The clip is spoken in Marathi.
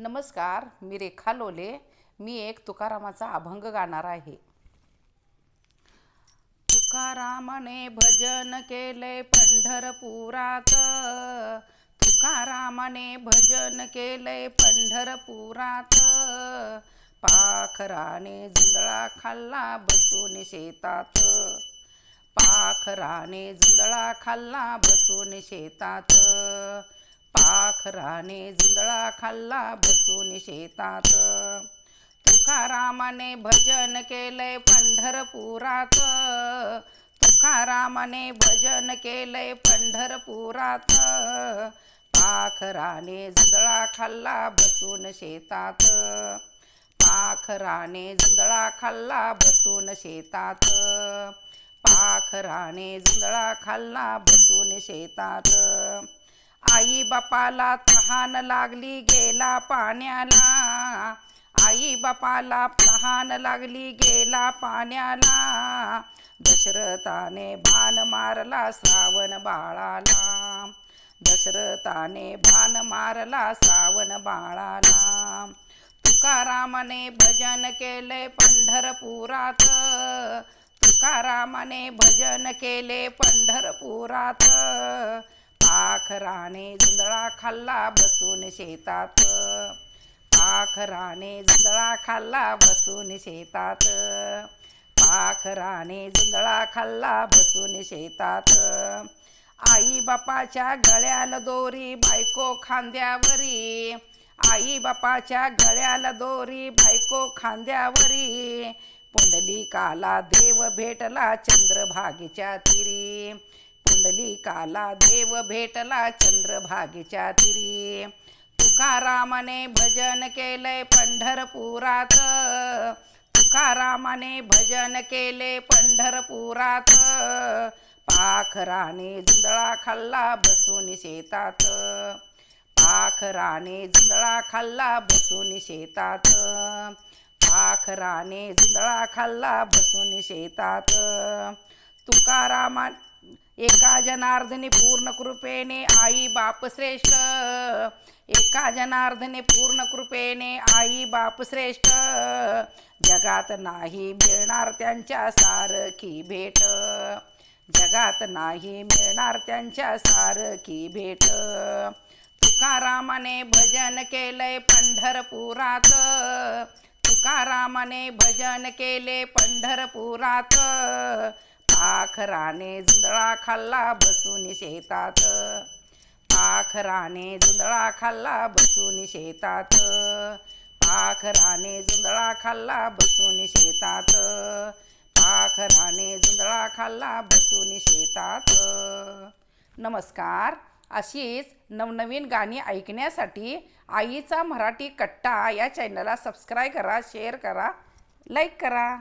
नमस्कार मी रेखा लोले. मी एक तुकारामाचा अभंग गाणार आहे. तुकारामाने भजन केले पंढरपुरात. तुकारामाने भजन केले पंढरपुरात. पाखराने जुंदळा खाल्ला बसून शेतात. पाखराने जुंदळा खाल्ला बसून शेतात. पाखराने जुंदळा खाल्ला बसून शेतात. तुकारामाने भजन केलंय पंढरपुरात. तुकारामाने भजन केलंय पंढरपुरात. पाखराने जुंदळा खाल्ला बसून शेतात. पाखराने जुंदळा खाल्ला बसून शेतात. पाखराने जुंदळा खाल्ला बसून शेतात. आई बापाला तहान लागली गेला पाण्याला. आई बापाला तहान लागली गेला पाण्याला. दशरथाने भान मारला श्रावण बाळाला. दशरथाने भान मारला श्रावण बाळाला. तुकारामाने भजन केले पंढरपुरात. तुकारामाने भजन केले पंढरपुरात. पाखराने झुंदळा खाल्ला बसून शेतात. पाखराने झुंदळा खाल्ला बसून शेतात. पाखराने झुंदळा खाल्ला बसून शेतात. आई बापाच्या गळ्याला दोरी बायको खांद्यावरी. आई बापाच्या गळ्याला दोरी बायको खांद्यावरी. पुंडलिकाला देव भेटला चंद्रभागेच्या तिरी. पुंडलिकाला देव भेटला चंद्रभागेच्या तिरी. तुकारामाने भजन केलंय पंढरपुरात. तुकारामाने भजन केले पंढरपुरात. पाखराने जुंदळा खाल्ला बसून शेतात. पाखराने जुंदळा खाल्ला बसून शेतात. पाखराने जुंदळा खाल्ला बसून शेतात. तुकारामा एका जनार्दने पूर्ण कृपेने आई बाप श्रेष्ठ. एका जनार्दने पूर्ण कृपेने आई बाप श्रेष्ठ. जगात नाही मिळणार त्यांच्या सारखी भेट. जगात नाही मिळणार त्यांच्या सारखी भेट. तुकारामाने भजन केलंय पंढरपुरात. तुकारामाने भजन केले पंढरपुरात. पाखराने जुंदळा खाल्ला बसून शेतात. पाखराने जुंदळा खाल्ला बसून शेतात. पाखराने जुंदळा खाल्ला बसून शेतात. पाखराने जुंदळा खाल्ला बसून शेतात. नमस्कार. अशीच नवनवीन गाणी ऐकण्यासाठी आईचा मराठी कट्टा या चॅनलला सबस्क्राईब करा शेअर करा लाईक करा.